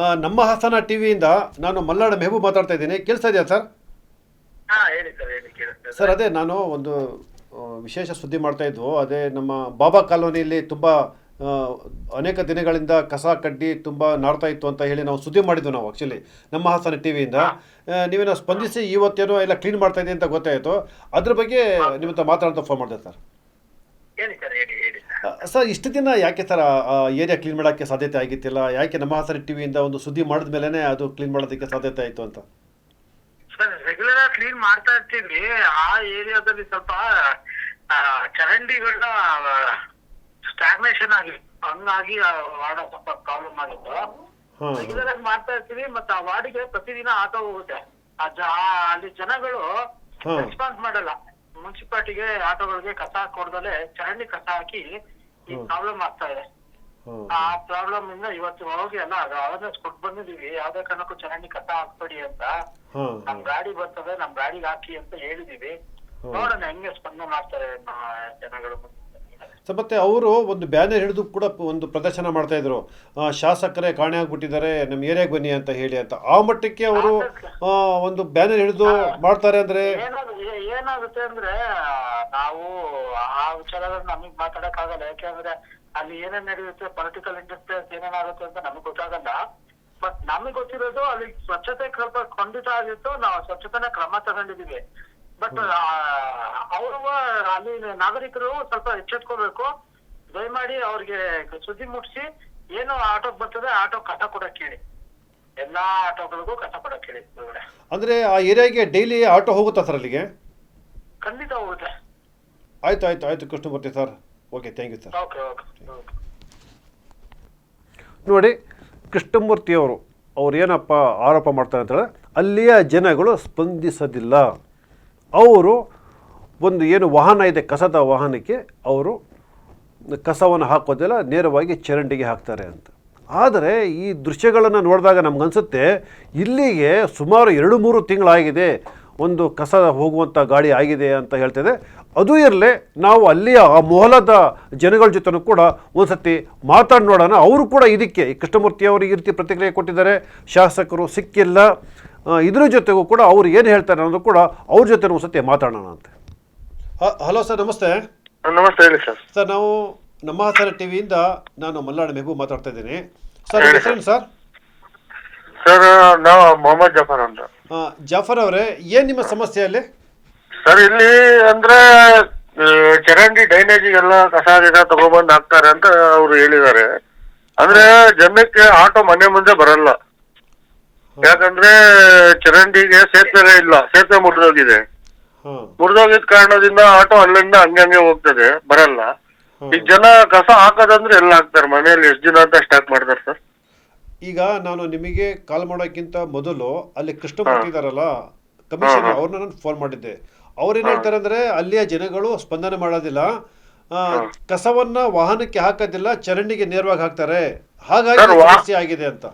ಆ, ನಮ್ಮ ಹಾಸನ ಟಿ ವಿಯಿಂದ ನಾನು ಮಲ್ಲಾಡ ಮೆಹಬೂಬ್ ಮಾತಾಡ್ತಾ ಇದ್ದೀನಿ. ಕೇಳಿಸ್ತಾ ಇದೆಯಾ ಸರ್? ಹಾ ಹೇಳಿ ಸರ್ ಹೇಳಿ ಕೇಳಿಸ್ತದೆ ಸರ್ ಅದೇ ನಾನು ಒಂದು ವಿಶೇಷ ಸುದ್ದಿ ಮಾಡ್ತಾ ಇದ್ವು. ಅದೇ ನಮ್ಮ ಬಾಬಾ ಕಾಲೋನಿಯಲ್ಲಿ ತುಂಬ ಅನೇಕ ದಿನಗಳಿಂದ ಕಸ ಕಡ್ಡಿ ತುಂಬ ನಾಡ್ತಾ ಇತ್ತು ಅಂತ ಹೇಳಿ ನಾವು ಸುದ್ದಿ ಮಾಡಿದ್ವು ನಾವು ಆ್ಯಕ್ಚುಲಿ ನಮ್ಮ ಹಾಸನ ಟಿ ವಿಯಿಂದ ನೀವೇನೋ ಸ್ಪಂದಿಸಿ ಇವತ್ತೇನೋ ಎಲ್ಲ ಕ್ಲೀನ್ ಮಾಡ್ತಾ ಇದ್ದೀನಿ ಅಂತ ಗೊತ್ತಾಯಿತು. ಅದ್ರ ಬಗ್ಗೆ ನಿಮ್ಮ ಹತ್ರ ಮಾತಾಡ್ತಾ ಫೋನ್ ಮಾಡಿದೆ ಸರ್ ಸರ್ ಇಷ್ಟು ದಿನ ಯಾಕೆ ಸರ್ ಆ ಏರಿಯಾ ಕ್ಲೀನ್ ಮಾಡೋಕ್ಕೆ ಸಾಧ್ಯತೆ ಆಗಿತ್ತಿಲ್ಲ? ಯಾಕೆ ನಮ್ಮ ಹಾಸನ ಟಿ ವಿಯಿಂದ ಒಂದು ಸುದ್ದಿ ಮಾಡಿದ ಮೇಲೇ ಅದು ಕ್ಲೀನ್ ಮಾಡೋದಕ್ಕೆ ಸಾಧ್ಯತೆ ಆಯಿತು ಅಂತ? ಸರ್ ರೆಗ್ಯುಲರ್ ಆಗಿ ಕ್ಲೀನ್ ಮಾಡ್ತಾ ಇರ್ತೀವಿ. ಆ ಏರಿಯಾದಲ್ಲಿ ಸ್ವಲ್ಪ ಆ, ಚರಂಡಿಗಳನ್ನ ಸ್ಟಾಗ್ನೇಷನ್ ಆಗಿತ್ತು ಹಂಗಾಗಿ ಆ ವಾರ್ಡ್ ಸ್ವಲ್ಪ ಪ್ರಾಬ್ಲಮ್ ಆಗಿತ್ತು. ಹಾಂ ರೆಗ್ಯುಲರ್ ಆಗಿ ಮಾಡ್ತಾ ಇರ್ತೀವಿ ಮತ್ತೆ ಆ ವಾರ್ಡಿಗೆ ಪ್ರತಿದಿನ ಆಟೋ ಹೋಗುತ್ತೆ. ಆ ಜ ಆ- ಅಲ್ಲಿ ಜನಗಳು ಹಾ. ರೆಸ್ಪಾನ್ಸ್ ಮಾಡಲ್ಲ. ಮುನ್ಸಿಪಾಲಿಟಿಗೆ ಆಟೋಗಳಿಗೆ ಕಸ ಕೊಡ್ದಲೆ ಚರಂಡಿ ಕಸ ಹಾಕಿ ಈ ಪ್ರಾಬ್ಲಮ್ ಆಗ್ತಾ ಇದೆ. ಹಾಂ. ಆ ಪ್ರಾಬ್ಲಮ್ ಇಂದ ಇವತ್ತು ಹೋಗಿ ಎಲ್ಲ ಅವೇರ್ನೆಸ್ ಕೊಟ್ಟು ಬಂದಿದೀವಿ ಯಾವ್ದೇ ಕಾರಣಕ್ಕೂ ಚರಂಡಿ ಕಸ ಹಾಕ್ಬೇಡಿ ಅಂತ. ನಮ್ ಗಾಡಿ ಬರ್ತದೆ ನಮ್ ಗಾಡಿಗೆ ಹಾಕಿ ಅಂತ ಹೇಳಿದೀವಿ. ನೋಡೋಣ ಹೆಂಗೆ ಸ್ಪಂದನೆ ಮಾಡ್ತಾರೆ ಜನಗಳು. ಮತ್ತೆ ಅವರು ಒಂದು ಬ್ಯಾನರ್ ಹಿಡಿದು ಕೂಡ ಒಂದು ಪ್ರದರ್ಶನ ಮಾಡ್ತಾ ಇದ್ರು. ಶಾಸಕರೇ ಕಾಣೆ ಆಗ್ಬಿಟ್ಟಿದ್ದಾರೆ ನಮ್ಮ ಏರಿಯಾಗೆ ಬನ್ನಿ ಅಂತ ಹೇಳಿ ಅಂತ. ಆ ಮಟ್ಟಕ್ಕೆ ಅವರು ಒಂದು ಬ್ಯಾನರ್ ಹಿಡಿದು ಮಾಡ್ತಾರೆ ಅಂದ್ರೆ? ಏನಾಗ ಏನಾಗುತ್ತೆ ಅಂದ್ರೆ ನಾವು ಆ ವಿಚಾರಗಳನ್ನ ನಮಗ್ ಮಾತಾಡಕ್ ಆಗಲ್ಲ ಯಾಕೆಂದ್ರೆ ಅಲ್ಲಿ ಏನೇನ್ ನಡೆಯುತ್ತೆ ಪೊಲಿಟಿಕಲ್ ಇಂಟರ್ಫಿಯನ್ಸ್ ಏನೇನಾಗುತ್ತೆ ಅಂತ ನಮಗ್ ಗೊತ್ತಾಗಲ್ಲ. ಬಟ್ ನಮಗ್ ಗೊತ್ತಿರೋದು ಅಲ್ಲಿ ಸ್ವಚ್ಛತೆ ಸ್ವಲ್ಪ ಖಂಡಿತ ಆಗಿತ್ತು ನಾವು ಸ್ವಚ್ಛತೆನ ಕ್ರಮ ತಗೊಂಡಿದೀವಿ. ಬಟ್ ಅವರು ಅಲ್ಲಿ ನಾಗರಿಕರು ಸ್ವಲ್ಪ ಎಚ್ಚೆತ್ಕೋಬೇಕು. ದಯಮಾಡಿ ಅವ್ರಿಗೆ ಸುದ್ದಿ ಮುಟ್ಸಿ ಏನು ಆಟೋಗ್ ಬರ್ತದೆ ಆಟೋ ಕಸ ಕೊಡಕ್ ಹೇಳಿ. ಎಲ್ಲಾ ಆಟೋಗಳಿಗೂ ಕಸ ಕೊಡಕ್ ಹೇಳಿ. ಅಂದ್ರೆ ಆ ಏರಿಯಾಗೆ ಡೈಲಿ ಆಟೋ ಹೋಗುತ್ತಾ ಸರ್ ಅಲ್ಲಿಗೆ? ಖಂಡಿತ ಹೋಗುತ್ತೆ. ಆಯ್ತು ಆಯ್ತು ಆಯ್ತು Krishnamurthy sir. Okay thank you sir. Okay okay ನೋಡಿ ಕೃಷ್ಣಮೂರ್ತಿಯವರು ಅವ್ರು ಏನಪ್ಪ ಆರೋಪ ಮಾಡ್ತಾರೆ ಅಂತೇಳಿದ್ರೆ, ಅಲ್ಲಿಯ ಜನಗಳು ಸ್ಪಂದಿಸೋದಿಲ್ಲ. ಅವರು ಒಂದು ಏನು ವಾಹನ ಇದೆ, ಕಸದ ವಾಹನಕ್ಕೆ ಅವರು ಕಸವನ್ನು ಹಾಕೋದಿಲ್ಲ, ನೇರವಾಗಿ ಚರಂಡಿಗೆ ಹಾಕ್ತಾರೆ ಅಂತ. ಆದರೆ ಈ ದೃಶ್ಯಗಳನ್ನು ನೋಡಿದಾಗ ನಮಗನ್ಸುತ್ತೆ, ಇಲ್ಲಿಗೆ ಸುಮಾರು ಎರಡು ಮೂರು ತಿಂಗಳಾಗಿದೆ ಒಂದು ಕಸ ಹೋಗುವಂಥ ಗಾಡಿ ಆಗಿದೆ ಅಂತ ಹೇಳ್ತಿದೆ. ಅದು ಇರಲಿ ನಾವು ಅಲ್ಲಿಯ ಆ ಮೊಹಲದ ಜನಗಳ ಜೊತೆನೂ ಕೂಡ ಒಂದು ಸತಿ ಮಾತಾಡಿ ನೋಡೋಣ. ಅವರು ಕೂಡ ಇದಕ್ಕೆ ಈ ಕೃಷ್ಣಮೂರ್ತಿ ಅವರು ಈ ರೀತಿ ಪ್ರತಿಕ್ರಿಯೆ ಕೊಟ್ಟಿದ್ದಾರೆ. ಶಾಸಕರು ಸಿಕ್ಕಿಲ್ಲ. ಇದ್ರ ಜೊತೆಗೂ ಕೂಡ ಅವ್ರು ಏನು ಹೇಳ್ತಾರೆ ಅನ್ನೋದು ಕೂಡ ಅವ್ರ ಜೊತೆ ಒಂದು ಸತಿ ಮಾತಾಡೋಣ ಅಂತ. ಹಲೋ ಸರ್ ನಮಸ್ತೆ. ನಮಸ್ತೆ ಹೇಳಿ ಸರ್. ಸರ್ ನಾವು ನಮ್ಮ ಹಾಸನ ಟಿವಿಯಿಂದ ನಾನು ಮಲ್ನಾಡು ಮೆಹಬೂಬ್ ಮಾತಾಡ್ತಾ ಇದ್ದೀನಿ. Sir sir? ಸರ್ ನಾವು ಮೊಹಮ್ಮದ್ ಜಫರ್ ಅಂತ. ಜಾಫರ್ ಅವರೇ ಏನು ನಿಮ್ಮ ಸಮಸ್ಯೆ ಅಲ್ಲಿ? ಸರ್ ಇಲ್ಲಿ ಅಂದ್ರೆ ಚರಂಡಿ ಚರಂಡಿ ಡ್ರೈನೇಜಿಗೆಲ್ಲ ಕಸ ಗಿಸ ತಗೊಬಂದ್ ಹಾಕ್ತಾರೆ ಅಂತ ಅವ್ರು ಹೇಳಿದ್ದಾರೆ. ಅಂದ್ರೆ ಜನಕ್ಕೆ ಆಟೋ ಮನೆ ಮುಂದೆ ಬರಲ್ಲ. ಯಾಕಂದ್ರೆ ಚರಂಡಿಗೆ ಸೇತುವೆ ಇಲ್ಲ ಸೇತುವೆ ಮುರಿದೋಗಿದೆ. ಹಾಂ. ಮುರಿದೋಗಿದ ಕಾರಣದಿಂದ ಆಟೋ ಅಲ್ಲಿಂದ ಹಂಗೆ ಹಂಗೆ ಹೋಗ್ತದೆ ಬರಲ್ಲ. ಈಗ ಜನ ಕಸ ಹಾಕೋದಂದ್ರೆ ಎಲ್ಲ ಹಾಕ್ತಾರೆ ಮನೆಯಲ್ಲಿ ಎಷ್ಟು ದಿನ ಅಂತ ಸ್ಟಾರ್ಟ್ ಮಾಡ್ತಾರೆ ಸರ್. ಈಗ ನಾನು ನಿಮಗೆ ಕಾಲ್ ಮಾಡೋಕ್ಕಿಂತ ಮೊದಲು ಅಲ್ಲಿ ಕೃಷ್ಣಮೂರ್ತಿ ಇದಾರಲ್ಲ ಕಮಿಷನ್ ಅವ್ರನ್ನ ನಾನು ಫೋನ್ ಮಾಡಿದ್ದೆ. ಅವ್ರೇನು ಹೇಳ್ತಾರೆ ಅಂದ್ರೆ ಅಲ್ಲಿಯ ಜನಗಳು ಸ್ಪಂದನೆ ಮಾಡೋದಿಲ್ಲ. ಕಸವನ್ನ ವಾಹನಕ್ಕೆ ಹಾಕೋದಿಲ್ಲ ಚರಂಡಿಗೆ ನೇರವಾಗಿ ಹಾಕ್ತಾರೆ. ಹಾಗಾಗಿ ಸರ್, ವಾ- ಸಮಸ್ಯೆ ಆಗಿದೆ ಅಂತ.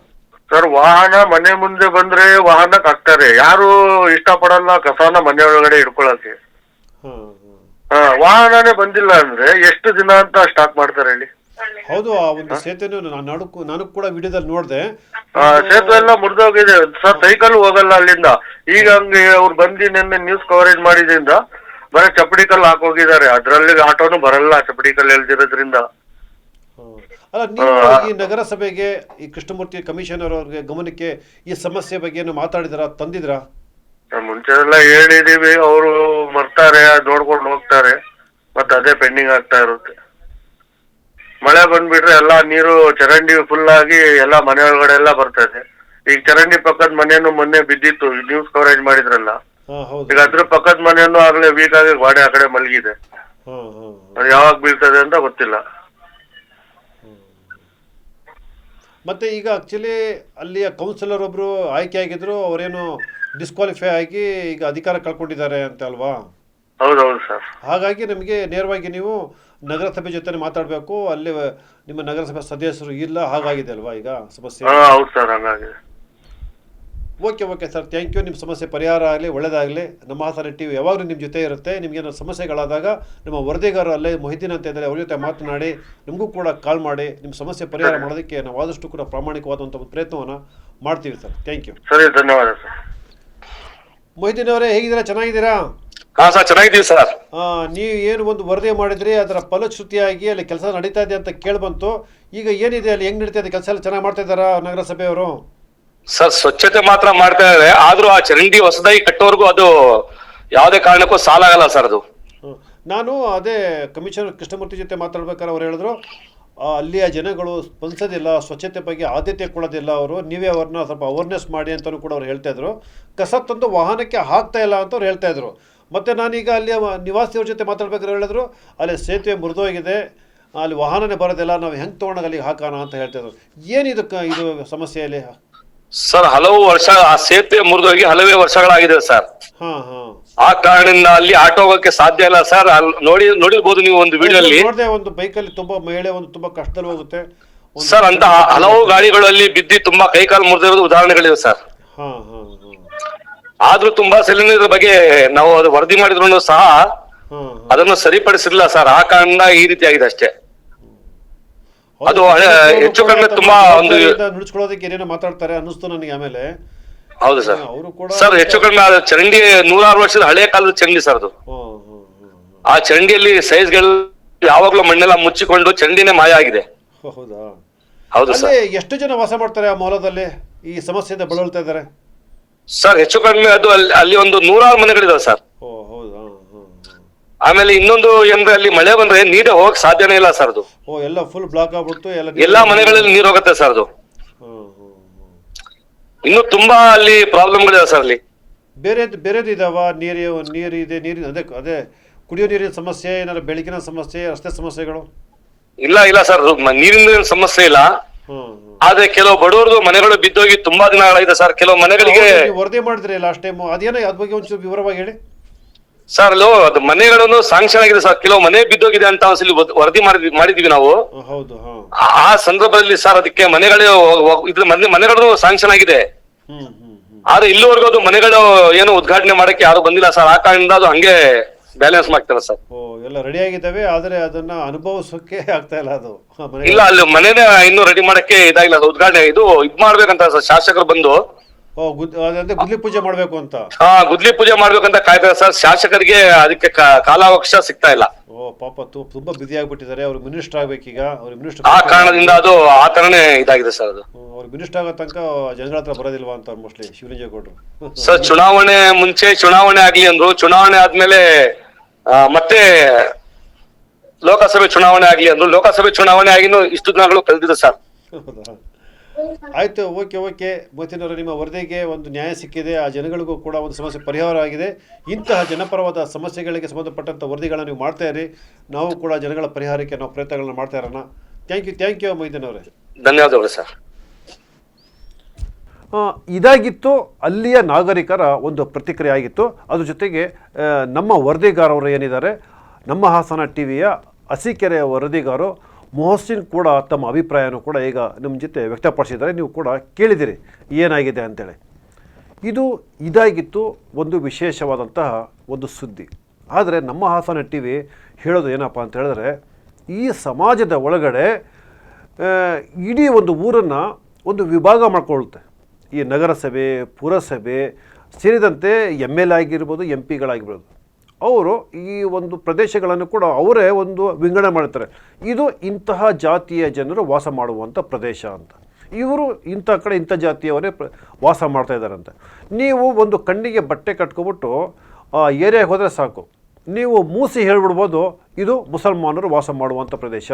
ಸರ್ ವಾಹನ ಮನೆ ಮುಂದೆ ಬಂದ್ರೆ ವಾಹನಕ್ಕೆ ಹಾಕ್ತಾರೆ. ಯಾರು ಇಷ್ಟಪಡಲ್ಲ ಕಸನ ಮನೆ ಒಳಗಡೆ ಇಟ್ಕೊಳಕ್ಕೆ ಹಾ, ವಾಹನನೇ ಬಂದಿಲ್ಲ ಅಂದ್ರೆ ಎಷ್ಟು ದಿನ ಅಂತ ಸ್ಟಾಕ್ ಮಾಡ್ತಾರೆ ಹೇಳಿ? ಹೌದು ಆ ಒಂದು ಸೇತುವೆ ನಾನು ನಾನು ನಾನು ಕೂಡ ವಿಡಿಯೋದಲ್ಲಿ ನೋಡಿದೆ. ಆ, ಸೇತುವೆ ಎಲ್ಲ ಮುರಿದೋಗಿದೆ. ಸರ್ ಸೈಕಲ್ ಹೋಗಲ್ಲ ಅಲ್ಲಿಂದ. ಈಗ ಹಂಗೆ ಅವ್ರು ಬಂದು ನಿನ್ನೆ ನ್ಯೂಸ್ ಕವರೇಜ್ ಮಾಡಿದ್ರಿಂದ ಬರೀ ಚಪ್ಪಡಿ ಕಲ್ಲು ಹಾಕೋಗಿದ್ದಾರೆ ಅದ್ರಲ್ಲಿ ಆಟೋನು ಬರಲ್ಲ ಚಪ್ಪಡಿ ಕಲ್ಲು ಎಳ್ದಿರೋದ್ರಿಂದ ಅಲ್ಲ ನೀವು ಈ ನಗರಸಭೆಗೆ ಈ ಕೃಷ್ಣಮೂರ್ತಿ ಕಮಿಷನರ್ ಅವ್ರಿಗೆ ಗಮನಕ್ಕೆ ಈ ಸಮಸ್ಯೆ ಬಗ್ಗೆ ಏನು ಮಾತಾಡಿದ್ರ ತಂದಿದ್ರಾ? ನಾವ್ ಮುಂಚೆ ಎಲ್ಲ ಹೇಳಿದೀವಿ. ಅವರು ಬರ್ತಾರೆ ನೋಡ್ಕೊಂಡು ಹೋಗ್ತಾರೆ. ಮತ್ತೆ ಅದೇ ಪೆಂಡಿಂಗ್ ಆಗ್ತಾ ಇರುತ್ತೆ. ಮಳೆ ಬಂದ್ಬಿಟ್ರೆ ಎಲ್ಲಾ ನೀರು ಚರಂಡಿ ಫುಲ್ ಆಗಿ ಎಲ್ಲಾ ಮನೆ ಒಳಗಡೆ ಎಲ್ಲ ಇದೆ. ಈಗ ಚರಂಡಿ ಪಕ್ಕದ ಮನೆಯನ್ನು ಮೊನ್ನೆ ಬಿದ್ದಿತ್ತು ನ್ಯೂಸ್ ಕವರೇಜ್ ಮಾಡಿದ್ರಲ್ಲ. ಹಾಂ ಹೌದು. ಈಗ ಅದ್ರ ಪಕ್ಕದ ಮನೆಯನ್ನು ಆಗ್ಲೇ ವೀಕ್ ಆಗಿ ಗಾಡಿ ಆ ಕಡೆ ಮಲಗಿದೆ. ಅದು ಯಾವಾಗ ಬೀಳ್ತದೆ ಅಂತ ಗೊತ್ತಿಲ್ಲ. ಮತ್ತೆ ಈಗ ಆಕ್ಚುಲಿ ಅಲ್ಲಿಯ ಕೌನ್ಸಿಲರ್ ಒಬ್ರು ಆಯ್ಕೆ ಆಗಿದ್ರು ಅವರೇನು ಡಿಸ್ಕ್ವಾಲಿಫೈ ಆಗಿ ಈಗ ಅಧಿಕಾರ ಕಳ್ಕೊಂಡಿದ್ದಾರೆ ಅಂತ ಅಲ್ವಾ? ಹೌದೌದು ಸರ್. ಹಾಗಾಗಿ ನಮಗೆ ನೇರವಾಗಿ ನೀವು ನಗರಸಭೆ ಜೊತೆ ಮಾತಾಡಬೇಕು ಅಲ್ಲಿ ನಿಮ್ಮ ನಗರಸಭೆ ಸದಸ್ಯರು ಇಲ್ಲ ಹಾಗಾಗಿದೆ ಅಲ್ವಾ ಈಗ ಸಮಸ್ಯೆ? ಹೌದು sir ಹಾಗಾಗಿದೆ. Okay okay sir thank you ನಿಮ್ಮ ಸಮಸ್ಯೆ ಪರಿಹಾರ ಆಗಲಿ ಒಳ್ಳೆಯದಾಗಲಿ ನಮ್ಮ ಹಾಸನ ಟಿ ವಿ ಯಾವಾಗಲೂ ನಿಮ್ಮ ಜೊತೆ ಇರುತ್ತೆ. ನಿಮಗೇನೋ ಸಮಸ್ಯೆಗಳಾದಾಗ ನಮ್ಮ ವರದಿಗಾರರು ಅಲ್ಲೇ ಮೊಹಿದ್ದೀನ್ ಅಂತ ಇದ್ದಾರೆ ಅವ್ರ ಜೊತೆ ಮಾತನಾಡಿ ನಿಮಗೂ ಕೂಡ ಕಾಲ್ ಮಾಡಿ ನಿಮ್ಮ ಸಮಸ್ಯೆ ಪರಿಹಾರ ಮಾಡೋದಕ್ಕೆ ನಾವು ಆದಷ್ಟು ಕೂಡ ಪ್ರಾಮಾಣಿಕವಾದಂಥ ಒಂದು ಪ್ರಯತ್ನವನ್ನು ಮಾಡ್ತೀವಿ ಸರ್. ಥ್ಯಾಂಕ್ ಯು ಸರಿ ಧನ್ಯವಾದ ಸರ್. ಮೊಹಿದ್ದೀನ್ ಅವರೇ ಹೇಗಿದ್ದೀರಾ? ಚೆನ್ನಾಗಿದ್ದೀರಾ? ಹಾ ಸರ್ ಚೆನ್ನಾಗಿದ್ದೀವಿ ಸರ್. ಆ, ನೀವು ಏನು ಒಂದು ವರದಿ ಮಾಡಿದ್ರಿ ಅದರ ಫಲಶ್ರುತಿಯಾಗಿ ಅಲ್ಲಿ ಕೆಲಸ ನಡೀತಾ ಇದೆ ಅಂತ ಕೇಳಿಬಂತು ಈಗ ಏನಿದೆ ಅಲ್ಲಿ ಹೆಂಗ್ ನಡೀತಾ ಇದೆ ಕೆಲಸ ಎಲ್ಲ ಚೆನ್ನಾಗಿ ಮಾಡ್ತಾ ಇದ್ದಾರಾ ನಗರಸಭೆಯವರು? ಸರ್ ಸ್ವಚ್ಛತೆ ಮಾತ್ರ ಮಾಡ್ತಾ ಇದ್ದಾರೆ. ಆದ್ರೂ ಆ ಚರಂಡಿ ಹೊಸದಾಗಿ ಕಟ್ಟೋರ್ಗೂ ಅದು ಯಾವುದೇ ಕಾರಣಕ್ಕೂ ಸಾಲ ಆಗಲ್ಲ ಸರ್ ಅದು. ನಾನು ಅದೇ ಕಮಿಷನರ್ ಕೃಷ್ಣಮೂರ್ತಿ ಜೊತೆ ಮಾತಾಡ್ಬೇಕಾದ್ರೆ ಅವ್ರು ಹೇಳಿದ್ರು ಆ, ಅಲ್ಲಿಯ ಜನಗಳು ಸ್ಪಂದಿಸೋದಿಲ್ಲ ಸ್ವಚ್ಛತೆ ಬಗ್ಗೆ ಆದ್ಯತೆ ಕೊಡೋದಿಲ್ಲ ಅವರು. ನೀವೇ ಅವ್ರನ್ನ ಸ್ವಲ್ಪ ಅವೇರ್ನೆಸ್ ಮಾಡಿ ಅಂತಲೂ ಕೂಡ ಅವ್ರು ಹೇಳ್ತಾ ಇದ್ರು. ಕಸ ತಂದು ವಾಹನಕ್ಕೆ ಹಾಕ್ತಾ ಇಲ್ಲ ಅಂತ ಅವ್ರು ಹೇಳ್ತಾ ಇದ್ರು. ಮತ್ತು ನಾನೀಗ ಅಲ್ಲಿ ನಿವಾಸಿಯವ್ರ ಜೊತೆ ಮಾತಾಡ್ಬೇಕಾದ್ರೆ ಹೇಳಿದ್ರು ಅಲ್ಲಿ ಸೇತುವೆ ಮುರಿದೋಗಿದೆ ಅಲ್ಲಿ ವಾಹನನೇ ಬರೋದಿಲ್ಲ ನಾವು ಹೆಂಗೆ ತೊಗೊಂಡಾಗ ಅಲ್ಲಿಗೆ ಹಾಕೋಣ ಅಂತ ಹೇಳ್ತಿದ್ರು ಏನು ಏನಿದು ಇದು ಸಮಸ್ಯೆ ಸಮಸ್ಯೆಯಲ್ಲಿ ಸರ್ ಹಲವು ವರ್ಷ ಆ ಸೇತುವೆ ಮುರಿದೋಗಿ ಹಲವೇ ವರ್ಷಗಳಾಗಿದೆ ಸರ್. ಹಾಂ ಹಾಂ. ಆ ಕಾರಣದಿಂದ ಅಲ್ಲಿ ಆಟೋ ಹೋಗಕ್ಕೆ ಸಾಧ್ಯ ಇಲ್ಲ ಸರ್. ಅಲ್ಲಿ ನೋಡಿ ನೋಡಿರ್ಬೋದು ನೀವು ಒಂದು ವಿಡಿಯೋಲ್ಲಿ. ನೋಡಿದೆ ಒಂದು ಬೈಕಲ್ಲಿ ತುಂಬಾ ಮಹಿಳೆ ಒಂದು ತುಂಬಾ ಕಷ್ಟದಲ್ಲಿ ಹೋಗುತ್ತೆ. ಸರ್ ಅಂತ ಹಲವು ಗಾಡಿಗಳಲ್ಲಿ ಬಿದ್ದಿ ತುಂಬಾ ಕೈಕಾಲು ಮುರಿದಿರೋದು ಉದಾಹರಣೆಗಳಿವೆ ಸರ್. ಆದ್ರೂ ತುಂಬಾ ಸಿಲಿಂಡರ್ ಇದ್ರ ಬಗ್ಗೆ ನಾವು ಅದು ವರದಿ ಮಾಡಿದ್ರು ಸಹ ಅದನ್ನು ಸರಿಪಡಿಸಿಲ್ಲ ಸರ್. ಆ ಕಾರಣ ಈ ರೀತಿ ಆಗಿದೆ ಅಷ್ಟೇ. ಅದು ಹೆಚ್ಚು ಕಡಿಮೆ ತುಂಬಾ ಒಂದು- ನುಡಿಸ್ಕೊಳ್ಳೋದಕ್ಕೆ ಏನೇನೋ ಮಾತಾಡ್ತಾರೆ ಅನ್ನಿಸ್ತು ನನಗೆ ಆಮೇಲೆ. ಹೌದು ಸರ್. ಸರ್ ಹೆಚ್ಚು ಕಡಿಮೆ ಚರಂಡಿ ನೂರಾರು ವರ್ಷದ ಹಳೆ ಕಾಲದ ಚರಂಡಿ ಸರ್ ಅದು. ಆ ಚರಂಡಿಯಲ್ಲಿ ಸೈಜ್ಗಳು ಯಾವಾಗ್ಲೂ ಮಣ್ಣೆಲ್ಲ ಮುಚ್ಚಿಕೊಂಡು ಚರಂಡಿನೇ ಮಾಯ ಆಗಿದೆ. ಹೌದಾ? ಹೌದು ಸರ್. ಎಷ್ಟು ಜನ ವಾಸ ಮಾಡ್ತಾರೆ ಆ ಮೊಲದಲ್ಲಿ ಈ ಸಮಸ್ಯೆಯಿಂದ ಬಳಲ್ತಾ ಇದ್ದಾರೆ? ಸರ್ ಹೆಚ್ಚು ಕಡಿಮೆ ಅದು ಅಲ್ಲಿ ಅಲ್ಲಿ ಒಂದು ನೂರಾರು ಮನೆಗಳಿದಾವೆ ಸರ್ ಓ ಹೌದಾ ಹ್ಮ್, ಹ್ಮ್. ಆಮೇಲೆ ಇನ್ನೊಂದು ಏನಂದ್ರೆ ಅಲ್ಲಿ ಮಳೆ ಬಂದ್ರೆ ನೀರೇ ಹೋಗಕ್ ಸಾಧ್ಯನೇ ಇಲ್ಲ ಸರ್ ಅದು. ಓ ಎಲ್ಲ ಫುಲ್ ಬ್ಲಾಕ್ ಆಗ್ಬಿಡ್ತು ಎಲ್ಲ ಎಲ್ಲಾ ಮನೆಗಳಲ್ಲಿ ನೀರು ಹೋಗುತ್ತೆ ಸರ್ ಅದು. ಹ್ಮ್, ಹ್ಮ್, ಹ್ಮ್. ಇನ್ನು ತುಂಬಾ ಅಲ್ಲಿ ಪ್ರಾಬ್ಲಮ್ಗಳಿದೆ ಸರ್ ಅಲ್ಲಿ. ಬೇರೆ ಬೇರೆದು ಇದಾವ? ನೀರು ನೀರು ಇದೆ ನೀರಿನ ಅದೇ ಅದೇ ಕುಡಿಯೋ ನೀರಿನ ಸಮಸ್ಯೆ ಏನಾದ್ರು ಬೆಳಕಿನ ಸಮಸ್ಯೆ ರಸ್ತೆ ಸಮಸ್ಯೆಗಳು? ಇಲ್ಲ ಇಲ್ಲ ಸರ್ ನೀರಿನ ಸಮಸ್ಯೆ ಇಲ್ಲ. ಹ್ಮ್. ಆದ್ರೆ ಕೆಲವು ಬಡವರದು ಮನೆಗಳು ಬಿದ್ದೋಗಿ ತುಂಬಾ ದಿನಗಳಾಗಿದೆ ಸರ್. ಕೆಲವು ಮನೆಗಳಿಗೆ ನೀವು ವರದಿ ಮಾಡಿದ್ರಿ ಲಾಸ್ಟ್ ಟೈಮ್ ಅದೇನೋ ಅದ್ ಬಗ್ಗೆ ಒಂಚೂರು ವಿವರವಾಗಿ ಹೇಳಿ. ಸರ್ ಅಲ್ಲೋ ಅದು ಮನೆಗಳನ್ನು ಸಾಂಕ್ಷನ್ ಆಗಿದೆ ಸರ್. ಕೆಲವು ಮನೆ ಬಿದ್ದೋಗಿದೆ ಅಂತ ಒಂದ್ಸಲಿ ವದ್- ವರದಿ ಮಾಡಿದ್ವಿ ಮಾಡಿದ್ವಿ ನಾವು. ಹ, ಹೌದು ಹಾ. ಆ- ಆ ಸಂದರ್ಭದಲ್ಲಿ ಸರ್ ಅದಕ್ಕೆ ಮನೆಗಳು ಇದ್ರ ಮನೆ ಮನೆಗಳು ಸಾಂಕ್ಷನ್ ಆಗಿದೆ. ಹ್ಮ್ ಹ್ಮ್ ಹ್ಮ್. ಆದ್ರೆ ಇಲ್ಲಿವರೆಗೂ ಅದು ಮನೆಗಳು ಏನು ಉದ್ಘಾಟನೆ ಮಾಡಕ್ಕೆ ಯಾರು ಬಂದಿಲ್ಲ ಸರ್. ಆ ಕಾರಣದಿಂದ ಅದು ಹಂಗೆ ಬ್ಯಾಲೆನ್ಸ್ ಮಾಡ್ತಾರೆ ಸರ್. ಓ ಎಲ್ಲ ರೆಡಿ ಆಗಿದ್ದಾವೆ ಆದ್ರೆ ಅದನ್ನ ಅನುಭವಿಸೋಕೆ ಆಗ್ತಾ ಇಲ್ಲ ಅದು. ಮನೆಗೆ- ಇಲ್ಲ ಅಲ್ಲಿ ಮನೆನೇ ಇನ್ನೂ ರೆಡಿ ಮಾಡಕ್ಕೆ ಇದಾಗಿಲ್ಲ ಅದು ಉದ್ಘಾಟನೆ. ಇದು ಇದ್ ಮಾಡ್ಬೇಕಂತ ಸರ್ ಶಾಸಕರು ಬಂದು ಅದಂದ್ರೆ ಗುದ್ಲಿ ಪೂಜೆ ಮಾಡ್ಬೇಕು ಅಂತ. ಹಾ ಗುದ್ಲಿ ಪೂಜೆ ಮಾಡ್ಬೇಕಂತ ಕಾಯ್ತಾರೆ ಸರ್. ಶಾಸಕರಿಗೆ ಅದಕ್ಕೆ ಕಾಲಾವಕಾಶ ಸಿಗ್ತಾ ಇಲ್ಲ. ಓ ಪಾಪ ತುಂಬಾ ಬಿಸಿ ಆಗ್ಬಿಟ್ಟಿದ್ದಾರೆ. ಅವ್ರು ಮಿನಿಸ್ಟರ್ ಆಗ್ಬೇಕೀಗ. ಅವ್ರು ಮಿನಿಸ್ಟರ್ ಆ ಕಾರಣದಿಂದ ಅದು ಆ ತರನೇ ಇದಾಗಿದೆ ಸರ್ ಅದು. ಅವ್ರು ಮಿನಿಸ್ಟರ್ ಆಗೋ ತನಕ ಜನರ ಹತ್ರ ಬರೋದಿಲ್ವಾ ಅಂತ ಮೋಸ್ಟ್ಲಿ ಶಿವಲಿಂಗೇಗೌಡರು. ಸರ್ ಚುನಾವಣೆ ಮುಂಚೆ ಚುನಾವಣೆ ಆಗ್ಲಿ ಅಂದ್ರು ಚುನಾವಣೆ ಆದ್ಮೇಲೆ ಮತ್ತೆ ಲೋಕಸಭೆ ಚುನಾವಣೆ ಆಗ್ಲಿ ಅಂದ್ರು ಲೋಕಸಭೆ ಚುನಾವಣೆ ಆಗಿನೂ ಇಷ್ಟು ದಿನಗಳು ಕಳೆದಿದೆ ಸರ್? ಆಯ್ತು ಓಕೆ ಓಕೆ. ಮೋತಿನವರ ನಿಮ್ಮ ವರದಿಗೆ ಒಂದು ನ್ಯಾಯ ಸಿಕ್ಕಿದೆ. ಆ ಜನಗಳಿಗೂ ಕೂಡ ಒಂದು ಸಮಸ್ಯೆ ಪರಿಹಾರ ಆಗಿದೆ. ಇಂತಹ ಜನಪರವಾದ ಸಮಸ್ಯೆಗಳಿಗೆ ಸಂಬಂಧಪಟ್ಟಂಥ ವರದಿಗಳನ್ನ ನೀವು ಮಾಡ್ತಾ ಇರಿ. ನಾವು ಕೂಡ ಜನಗಳ ಪರಿಹಾರಕ್ಕೆ ನಾವು ಪ್ರಯತ್ನಗಳನ್ನ ಮಾಡ್ತಾ ಇರೋಣ. Thank you thank you Moideen ಅವರೇ ಧನ್ಯವಾದಗಳು ಸರ್. ಇದಾಗಿತ್ತು ಅಲ್ಲಿಯ ನಾಗರಿಕರ ಒಂದು ಪ್ರತಿಕ್ರಿಯೆ ಆಗಿತ್ತು. ಅದ್ರ ಜೊತೆಗೆ ನಮ್ಮ ವರದಿಗಾರವರು ಏನಿದ್ದಾರೆ? ನಮ್ಮ ಹಾಸನ ಟಿ ವಿಯ ಅಸಿಕೆರೆಯ ವರದಿಗಾರರು ಮೊಹಸಿನ್ ಕೂಡ ತಮ್ಮ ಅಭಿಪ್ರಾಯನೂ ಕೂಡ ಈಗ ನಿಮ್ಮ ಜೊತೆ ವ್ಯಕ್ತಪಡಿಸಿದ್ದಾರೆ. ನೀವು ಕೂಡ ಕೇಳಿದಿರಿ ಏನಾಗಿದೆ ಅಂತೇಳಿ. ಇದು ಇದಾಗಿತ್ತು ಒಂದು ವಿಶೇಷವಾದಂತಹ ಒಂದು ಸುದ್ದಿ. ಆದರೆ ನಮ್ಮ ಹಾಸನ ಟಿ ವಿ ಹೇಳೋದು ಏನಪ್ಪ ಅಂತ ಹೇಳಿದ್ರೆ, ಈ ಸಮಾಜದ ಒಳಗಡೆ ಇಡೀ ಒಂದು ಊರನ್ನು ಒಂದು ವಿಭಾಗ ಮಾಡಿಕೊಳ್ಳುತ್ತೆ. ಈ ನಗರಸಭೆ, ಪುರಸಭೆ ಸೇರಿದಂತೆ ಎಂ ಎಲ್ ಆಗಿರ್ಬೋದು, ಎಂ ಪಿಗಳಾಗಿರ್ಬೋದು. ಅವರು ಈ ಒಂದು ಪ್ರದೇಶಗಳನ್ನು ಕೂಡ ಅವರೇ ಒಂದು ವಿಂಗಡಣೆ ಮಾಡ್ತಾರೆ. ಇದು ಇಂತಹ ಜಾತಿಯ ಜನರು ವಾಸ ಮಾಡುವಂಥ ಪ್ರದೇಶ ಅಂತ. ಇವರು ಇಂಥ ಕಡೆ ಇಂಥ ಜಾತಿಯವರೇ ಪ್ರ, ವಾಸ ಮಾಡ್ತಾ ಇದ್ದಾರಂತೆ. ನೀವು ಒಂದು ಕಣ್ಣಿಗೆ ಬಟ್ಟೆ ಕಟ್ಕೊಬಿಟ್ಟು ಏರಿಯಾಗೆ ಹೋದರೆ ಸಾಕು. ನೀವು ಮೂಸಿ ಹೇಳ್ಬಿಡ್ಬೋದು, ಇದು ಮುಸಲ್ಮಾನರು ವಾಸ ಮಾಡುವಂಥ ಪ್ರದೇಶ.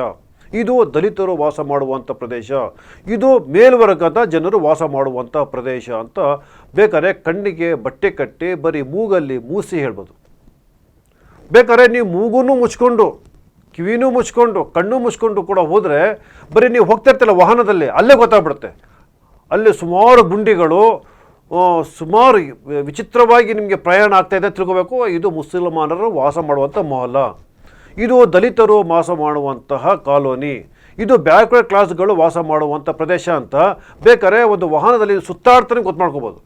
ಇದು ದಲಿತರು ವಾಸ ಮಾಡುವಂಥ ಪ್ರದೇಶ. ಇದು ಮೇಲ್ವರ್ಗದ ಜನರು ವಾಸ ಮಾಡುವಂಥ ಪ್ರದೇಶ ಅಂತ ಬೇಕಾದ್ರೆ ಕಣ್ಣಿಗೆ ಬಟ್ಟೆ ಕಟ್ಟಿ, ಬರೀ ಮೂಗಲ್ಲಿ ಮೂಸಿ ಹೇಳ್ಬೋದು. ಬೇಕಾದ್ರೆ ನೀವು ಮೂಗನ್ನು ಮುಚ್ಕೊಂಡು, ಕಿವಿನೂ ಮುಚ್ಕೊಂಡು, ಕಣ್ಣು ಮುಚ್ಕೊಂಡು ಕೂಡ ಹೋದರೆ ಬರೀ ನೀವು ಹೋಗ್ತಾ ಇರ್ತಲ್ಲ ವಾಹನದಲ್ಲಿ, ಅಲ್ಲೇ ಗೊತ್ತಾಗ್ಬಿಡುತ್ತೆ. ಅಲ್ಲಿ ಸುಮಾರು ಗುಂಡಿಗಳು ಸುಮಾರು ವಿಚಿತ್ರವಾಗಿ ನಿಮಗೆ ಪ್ರಯಾಣ ಆಗ್ತಾ ಇದೆ ತಿಳ್ಕೋಬೇಕು. ಇದು ಮುಸಲ್ಮಾನರು ವಾಸ ಮಾಡುವಂಥ ಮಾಲ ಇದು ದಲಿತರು ವಾಸ ಮಾಡುವಂತಹ ಕಾಲೋನಿ. ಇದು ಬ್ಯಾಕ್ವರ್ಡ್ ಕ್ಲಾಸ್ಗಳು ವಾಸ ಮಾಡುವಂಥ ಪ್ರದೇಶ ಅಂತ ಬೇಕಾದ್ರೆ ಒಂದು ವಾಹನದಲ್ಲಿ ಸುತ್ತಾಡ್ತಾನೆ ಗೊತ್ತು ಮಾಡ್ಕೋಬೋದು.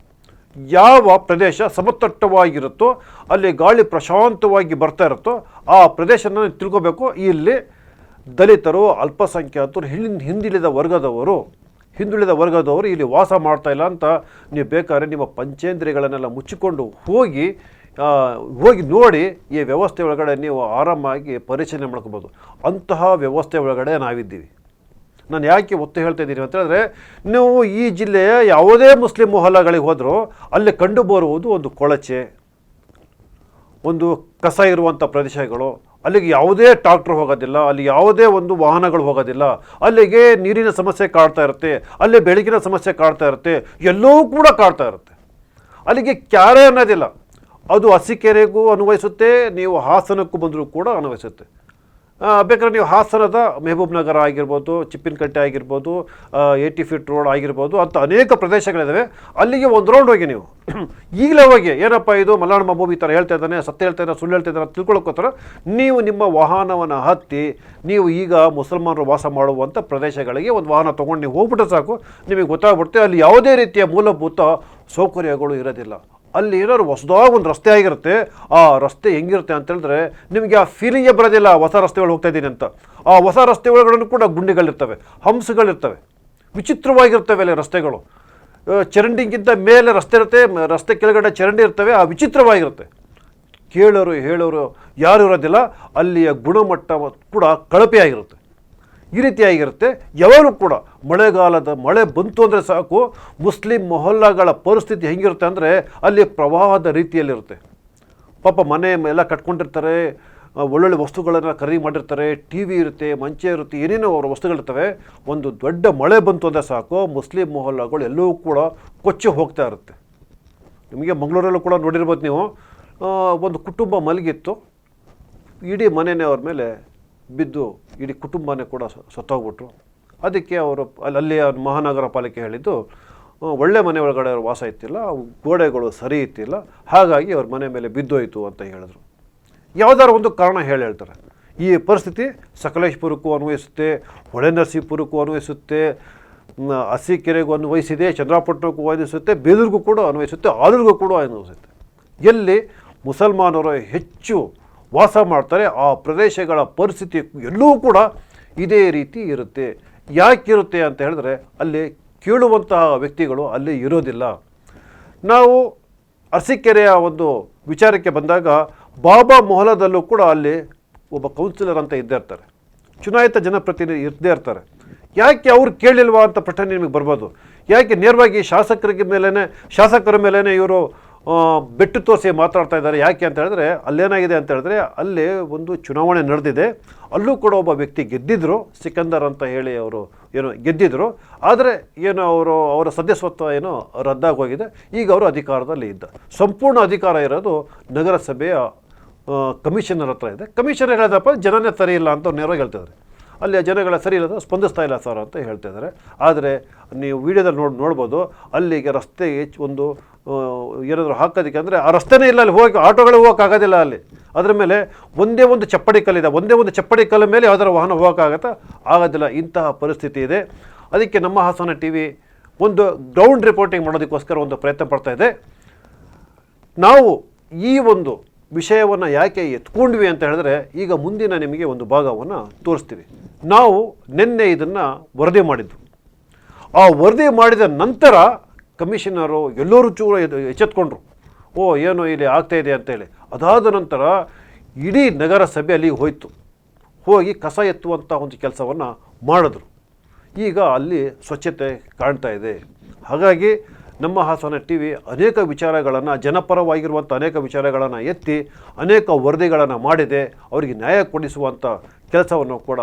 ಯಾವ ಪ್ರದೇಶ ಸಮತಟ್ಟವಾಗಿರುತ್ತೋ ಅಲ್ಲಿ ಗಾಳಿ ಪ್ರಶಾಂತವಾಗಿ ಬರ್ತಾ ಇರುತ್ತೋ ಆ ಪ್ರದೇಶನ ತಿಳ್ಕೋಬೇಕು. ಇಲ್ಲಿ ದಲಿತರು, ಅಲ್ಪಸಂಖ್ಯಾತರು, ಹಿಂದಿನ ಹಿಂದುಳಿದ ವರ್ಗದವರು ಹಿಂದುಳಿದ ವರ್ಗದವರು ಇಲ್ಲಿ ವಾಸ ಮಾಡ್ತಾ ಇಲ್ಲ ಅಂತ ನೀವು ಬೇಕಾದ್ರೆ ನಿಮ್ಮ ಪಂಚೇಂದ್ರಿಯಗಳನ್ನೆಲ್ಲ ಮುಚ್ಚಿಕೊಂಡು ಹೋಗಿ ಹೋಗಿ ನೋಡಿ ಈ ವ್ಯವಸ್ಥೆ ಒಳಗಡೆ ನೀವು ಆರಾಮಾಗಿ ಪರಿಶೀಲನೆ ಮಾಡ್ಕೋಬೋದು. ಅಂತಹ ವ್ಯವಸ್ಥೆ ಒಳಗಡೆ ನಾವಿದ್ದೀವಿ. ನಾನು ಯಾಕೆ ಒತ್ತು ಹೇಳ್ತಾ ಇದ್ದೀನಿ ಅಂತ ಹೇಳಿದ್ರೆ, ನೀವು ಈ ಜಿಲ್ಲೆಯ ಯಾವುದೇ ಮುಸ್ಲಿಂ ಮೊಹಲ್ಲಾಗಳಿಗೆ ಹೋದರೂ ಅಲ್ಲಿ ಕಂಡು ಬರುವುದು ಒಂದು ಕೊಳಚೆ, ಒಂದು ಕಸ ಇರುವಂಥ ಪ್ರದೇಶಗಳು, ಅಲ್ಲಿಗೆ ಯಾವುದೇ ಟ್ರಾಕ್ಟರ್ ಹೋಗೋದಿಲ್ಲ, ಅಲ್ಲಿ ಯಾವುದೇ ಒಂದು ವಾಹನಗಳು ಹೋಗೋದಿಲ್ಲ, ಅಲ್ಲಿಗೆ ನೀರಿನ ಸಮಸ್ಯೆ ಕಾಡ್ತಾ ಇರುತ್ತೆ, ಅಲ್ಲಿ ಬೆಳಕಿನ ಸಮಸ್ಯೆ ಕಾಡ್ತಾ ಇರುತ್ತೆ, ಎಲ್ಲವೂ ಕೂಡ ಕಾಡ್ತಾ ಇರುತ್ತೆ. ಅಲ್ಲಿಗೆ ಕ್ಯಾರೆ ಅನ್ನೋದಿಲ್ಲ. ಅದು ಹಸಿಕೆರೆಗೂ ಅನ್ವಯಿಸುತ್ತೆ, ನೀವು ಹಾಸನಕ್ಕೂ ಬಂದರೂ ಕೂಡ ಅನ್ವಯಿಸುತ್ತೆ. ಬೇಕಾದ್ರೆ ನೀವು ಹಾಸನದ ಮೆಹಬೂಬ್ ನಗರ ಆಗಿರ್ಬೋದು, ಚಿಪ್ಪಿನಕಟ್ಟೆ ಆಗಿರ್ಬೋದು ಏಯ್ಟಿ ಫೀಟ್ ರೋಡ್ ಆಗಿರ್ಬೋದು, ಅಂತ ಅನೇಕ ಪ್ರದೇಶಗಳಿದ್ದಾವೆ ಅಲ್ಲಿಗೆ ಒಂದು ರೌಂಡ್ ಹೋಗಿ ನೀವು. ಈಗಲೇ ಹೋಗಿ, ಏನಪ್ಪ ಇದು ಮಲ್ಲಾಣ ಮಹಬೂಬ್ ಈ ಥರ ಹೇಳ್ತಾ ಇದ್ದಾನೆ, ಸತ್ಯ ಹೇಳ್ತಾ ಇದ್ದಾನೆ, ಸುಳ್ಳು ಹೇಳ್ತಾ ಇದ್ದಾನೆ ತಿಳ್ಕೊಳಕ್ಕೋಸ್ಕರ ನೀವು ನಿಮ್ಮ ವಾಹನವನ್ನು ಹತ್ತಿ, ನೀವು ಈಗ ಮುಸಲ್ಮಾನರು ವಾಸ ಮಾಡುವಂಥ ಪ್ರದೇಶಗಳಿಗೆ ಒಂದು ವಾಹನ ತೊಗೊಂಡು ನೀವು ಹೋಗ್ಬಿಟ್ರೆ ಸಾಕು. ನಿಮಗೆ ಗೊತ್ತಾಗ್ಬಿಡುತ್ತೆ, ಅಲ್ಲಿ ಯಾವುದೇ ರೀತಿಯ ಮೂಲಭೂತ ಸೌಕರ್ಯಗಳು ಇರೋದಿಲ್ಲ. ಅಲ್ಲಿ ಏನಾದ್ರು ಹೊಸದಾಗಿ ಒಂದು ರಸ್ತೆ ಆಗಿರುತ್ತೆ, ಆ ರಸ್ತೆ ಹೆಂಗಿರುತ್ತೆ ಅಂತ ಹೇಳಿದ್ರೆ ನಿಮಗೆ ಆ ಫೀಲಿಂಗೇ ಬರೋದಿಲ್ಲ ಹೊಸ ರಸ್ತೆ ಒಳಗೆ ಹೋಗ್ತಾ ಇದ್ದೀನಿ ಅಂತ. ಆ ಹೊಸ ರಸ್ತೆ ಒಳಗಡೆ ಕೂಡ ಗುಂಡಿಗಳಿರ್ತವೆ, ಹಂಸಗಳಿರ್ತವೆ, ವಿಚಿತ್ರವಾಗಿರ್ತವೆ ಅಲ್ಲಿ ರಸ್ತೆಗಳು. ಚರಂಡಿಗಿಂತ ಮೇಲೆ ರಸ್ತೆ ಇರುತ್ತೆ ರಸ್ತೆ ಕೆಳಗಡೆ ಚರಂಡಿ ಇರ್ತವೆ, ಆ ವಿಚಿತ್ರವಾಗಿರುತ್ತೆ. ಕೇಳೋರು ಹೇಳೋರು ಯಾರು ಇರೋದಿಲ್ಲ, ಅಲ್ಲಿಯ ಗುಣಮಟ್ಟ ಕೂಡ ಕಳಪೆಯಾಗಿರುತ್ತೆ ಈ ರೀತಿಯಾಗಿರುತ್ತೆ. ಯಾವಾಗಲೂ ಕೂಡ ಮಳೆಗಾಲದ ಮಳೆ ಬಂತು ಅಂದರೆ ಸಾಕು, ಮುಸ್ಲಿಂ ಮೊಹಲ್ಲಾಗಳ ಪರಿಸ್ಥಿತಿ ಹೆಂಗಿರುತ್ತೆ ಅಂದರೆ ಅಲ್ಲಿ ಪ್ರವಾಹದ ರೀತಿಯಲ್ಲಿರುತ್ತೆ. ಪಾಪ ಮನೆ ಎಲ್ಲ ಕಟ್ಕೊಂಡಿರ್ತಾರೆ ಒಳ್ಳೊಳ್ಳೆ ವಸ್ತುಗಳನ್ನು ಖರೀದಿ ಮಾಡಿರ್ತಾರೆ, ಟಿ ವಿ ಇರುತ್ತೆ, ಮಂಚ ಇರುತ್ತೆ, ಏನೇನೋ ಅವರ ವಸ್ತುಗಳಿರ್ತವೆ. ಒಂದು ದೊಡ್ಡ ಮಳೆ ಬಂತು ಅಂದರೆ ಸಾಕು, ಮುಸ್ಲಿಂ ಮೊಹಲ್ಲಾಗಳು ಎಲ್ಲವೂ ಕೂಡ ಕೊಚ್ಚಿ ಹೋಗ್ತಾ ಇರುತ್ತೆ. ನಿಮಗೆ ಮಂಗಳೂರಲ್ಲೂ ಕೂಡ ನೋಡಿರ್ಬೋದು ನೀವು. ಒಂದು ಕುಟುಂಬ ಮಲಗಿತ್ತು. ಇಡೀ ಮನೆಯೇ ಅವ್ರ ಮೇಲೆ ಬಿದ್ದು ಇಡೀ ಕುಟುಂಬನೇ ಕೂಡ ಸತ್ತೋಗ್ಬಿಟ್ರು. ಅದಕ್ಕೆ ಅವರು ಅಲ್ಲಿ, ಅಲ್ಲಿಯ ಮಹಾನಗರ ಪಾಲಿಕೆ ಹೇಳಿದ್ದು ಒಳ್ಳೆ ಮನೆ ಒಳಗಡೆ ಅವ್ರ ವಾಸ ಇತ್ತಿಲ್ಲ ಗೋಡೆಗಳು ಸರಿ ಇತ್ತಿಲ್ಲ, ಹಾಗಾಗಿ ಅವ್ರ ಮನೆ ಮೇಲೆ ಬಿದ್ದೋಯ್ತು ಅಂತ ಹೇಳಿದ್ರು. ಯಾವುದಾದ್ರು ಒಂದು ಕಾರಣ ಹೇಳಿ ಹೇಳ್ತಾರೆ. ಈ ಪರಿಸ್ಥಿತಿ ಸಕಲೇಶ್ಪುರಕ್ಕೂ ಅನ್ವಯಿಸುತ್ತೆ ಹೊಳೆನರಸೀಪುರಕ್ಕೂ ಅನ್ವಯಿಸುತ್ತೆ ಅಸಿಕೆರೆಗೂ ಅನ್ವಯಿಸಿದೆ, ಚಂದ್ರಪಟ್ಟಣಕ್ಕೂ ಅನ್ವಯಿಸುತ್ತೆ, ಬೇದೂರಿಗೂ ಕೂಡ ಅನ್ವಯಿಸುತ್ತೆ ಆಲೂರಿಗೂ ಕೂಡ ಅನ್ವಯಿಸುತ್ತೆ. ಎಲ್ಲಿ ಮುಸಲ್ಮಾನರು ಹೆಚ್ಚು ವಾಸ ಮಾಡ್ತಾರೆ, ಆ ಪ್ರದೇಶಗಳ ಪರಿಸ್ಥಿತಿ ಎಲ್ಲೂ ಕೂಡ ಇದೇ ರೀತಿ ಇರುತ್ತೆ. ಯಾಕಿರುತ್ತೆ ಅಂತ ಹೇಳಿದ್ರೆ, ಅಲ್ಲಿ ಕೇಳುವಂತಹ ವ್ಯಕ್ತಿಗಳು ಅಲ್ಲಿ ಇರೋದಿಲ್ಲ. ನಾವು ಅರಸೀಕೆರೆಯ ಒಂದು ವಿಚಾರಕ್ಕೆ ಬಂದಾಗ, ಬಾಬಾ ಮೊಹಲದಲ್ಲೂ ಕೂಡ ಅಲ್ಲಿ ಒಬ್ಬ ಕೌನ್ಸಿಲರ್ ಅಂತ ಇದ್ದೇ ಇರ್ತಾರೆ. ಚುನಾಯಿತ ಜನಪ್ರತಿನಿಧಿ ಇದ್ದೇ ಇರ್ತಾರೆ. ಯಾಕೆ ಅವ್ರು ಕೇಳಿಲ್ವಾ ಅಂತ ಪ್ರಶ್ನೆ ನಿಮಗೆ ಬರ್ಬೋದು? ಯಾಕೆ ನೇರವಾಗಿ ಶಾಸಕರಿಗೆ ಮೇಲೇ ಶಾಸಕರ ಮೇಲೇ ಇವರು ಬೆಟ್ಟು ತೋರಿಸಿ ಮಾತಾಡ್ತಾ ಇದ್ದಾರೆ. ಯಾಕೆ ಅಂತ ಹೇಳಿದ್ರೆ, ಅಲ್ಲೇನಾಗಿದೆ ಅಂತ ಹೇಳಿದ್ರೆ, ಅಲ್ಲಿ ಒಂದು ಚುನಾವಣೆ ನಡೆದಿದೆ. ಅಲ್ಲೂ ಕೂಡ ಒಬ್ಬ ವ್ಯಕ್ತಿ ಗೆದ್ದಿದ್ರು. ಸಿಕಂದರ್ ಅಂತ ಹೇಳಿ ಅವರು ಏನು ಗೆದ್ದಿದ್ರು. ಆದರೆ ಏನು ಅವರು, ಅವರ ಸದಸ್ಯತ್ವ ಏನೋ ರದ್ದಾಗೋಗಿದೆ. ಈಗ ಅವರು ಅಧಿಕಾರದಲ್ಲಿ ಇದ್ದ. ಸಂಪೂರ್ಣ ಅಧಿಕಾರ ಇರೋದು ನಗರಸಭೆಯ ಕಮಿಷನರ್ ಹತ್ರ ಇದೆ. ಕಮಿಷನರ್ ಹೇಳಿದಪ್ಪ, ಜನನೇ ಸರಿ ಇಲ್ಲ ಅಂತ ನೇರವಾಗಿ ಹೇಳ್ತಿದ್ದಾರೆ. ಅಲ್ಲಿ ಜನಗಳ ಸರಿ ಇಲ್ಲ ಸ್ಪಂದಿಸ್ತಾ ಇಲ್ಲ ಸರ್ ಅಂತ ಹೇಳ್ತಿದ್ದಾರೆ. ಆದರೆ ನೀವು ವಿಡಿಯೋದಲ್ಲಿ ನೋಡಿ ನೋಡ್ಬೋದು ಅಲ್ಲಿಗೆ ರಸ್ತೆಗೆ ಹೆಚ್ಚು ಒಂದು ಏನಾದರೂ ಹಾಕೋದಕ್ಕೆ ಅಂದರೆ ಆ ರಸ್ತೆನೇ ಇಲ್ಲ ಅಲ್ಲಿ ಹೋಗಿ ಆಟೋಗಳು ಹೋಗೋಕ್ಕಾಗೋದಿಲ್ಲ ಅಲ್ಲಿ. ಅದರ ಮೇಲೆ ಒಂದೇ ಒಂದು ಚಪ್ಪಡಿ ಕಲ್ಲಿದೆ, ಒಂದೇ ಒಂದು ಚಪ್ಪಡಿ ಕಲ್ಲ ಮೇಲೆ ಯಾವ್ದಾರ ವಾಹನ ಹೋಗೋಕ್ಕಾಗತ್ತಾ? ಆಗೋದಿಲ್ಲ, ಇಂತಹ ಪರಿಸ್ಥಿತಿ ಇದೆ. ಅದಕ್ಕೆ ನಮ್ಮ ಹಾಸನ ಟಿ ವಿ ಒಂದು ಗ್ರೌಂಡ್ ರಿಪೋರ್ಟಿಂಗ್ ಮಾಡೋದಕ್ಕೋಸ್ಕರ ಒಂದು ಪ್ರಯತ್ನ ಪಡ್ತಾ ಇದೆ. ನಾವು ಈ ಒಂದು ವಿಷಯವನ್ನು ಯಾಕೆ ಎತ್ಕೊಂಡ್ವಿ ಅಂತ ಹೇಳಿದ್ರೆ, ಈಗ ಮುಂದಿನ ನಿಮಗೆ ಒಂದು ಭಾಗವನ್ನು ತೋರಿಸ್ತೀವಿ. ನಾವು ನಿನ್ನೆ ಇದನ್ನು ವರದಿ ಮಾಡಿದ್ದು. ಆ ವರದಿ ಮಾಡಿದ ನಂತರ ಕಮಿಷನರು ಎಲ್ಲರೂ ಚೂರು ಎಚ್ಚೆತ್ಕೊಂಡ್ರು. ಓ, ಏನೋ ಇಲ್ಲಿ ಆಗ್ತಾ ಇದೆ ಅಂತೇಳಿ. ಅದಾದ ನಂತರ ಇಡೀ ನಗರಸಭೆ ಅಲ್ಲಿಗೆ ಹೋಯಿತು. ಹೋಗಿ ಕಸ ಎತ್ತುವಂಥ ಒಂದು ಕೆಲಸವನ್ನು ಮಾಡಿದ್ರು. ಈಗ ಅಲ್ಲಿ ಸ್ವಚ್ಛತೆ ಕಾಣ್ತಾ ಇದೆ. ಹಾಗಾಗಿ ನಮ್ಮ ಹಾಸನ ಟಿ ವಿ ಅನೇಕ ವಿಚಾರಗಳನ್ನು ಜನಪರವಾಗಿರುವಂಥ ಅನೇಕ ವಿಚಾರಗಳನ್ನು ಎತ್ತಿ, ಅನೇಕ ವರದಿಗಳನ್ನು ಮಾಡಿದೆ. ಅವರಿಗೆ ನ್ಯಾಯ ಕೊಡಿಸುವಂಥ ಕೆಲಸವನ್ನು ಕೂಡ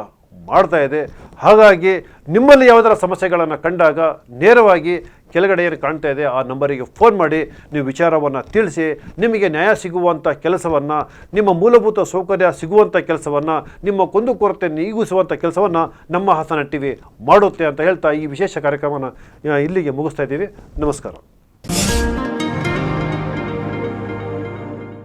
ಮಾಡ್ತಾ ಇದೆ. ಹಾಗಾಗಿ ನಿಮ್ಮಲ್ಲಿ ಯಾವುದರ ಸಮಸ್ಯೆಗಳನ್ನು ಕಂಡಾಗ ನೇರವಾಗಿ ಕೆಳಗಡೆ ಏನು ಕಾಣ್ತಾ ಇದೆ, ಆ ನಂಬರಿಗೆ ಫೋನ್ ಮಾಡಿ ನೀವು ವಿಚಾರವನ್ನು ತಿಳಿಸಿ, ನಿಮಗೆ ನ್ಯಾಯ ಸಿಗುವಂಥ ಕೆಲಸವನ್ನು, ನಿಮ್ಮ ಮೂಲಭೂತ ಸೌಕರ್ಯ ಸಿಗುವಂಥ ಕೆಲಸವನ್ನು, ನಿಮ್ಮ ಕುಂದುಕೊರತೆ ನೀಗಿಸುವಂಥ ಕೆಲಸವನ್ನು ನಮ್ಮ ಹಾಸನ ಟಿ ವಿ ಮಾಡುತ್ತೆ ಅಂತ ಹೇಳ್ತಾ ಈ ವಿಶೇಷ ಕಾರ್ಯಕ್ರಮನ ಇಲ್ಲಿಗೆ ಮುಗಿಸ್ತಾ ಇದ್ದೀವಿ. ನಮಸ್ಕಾರ.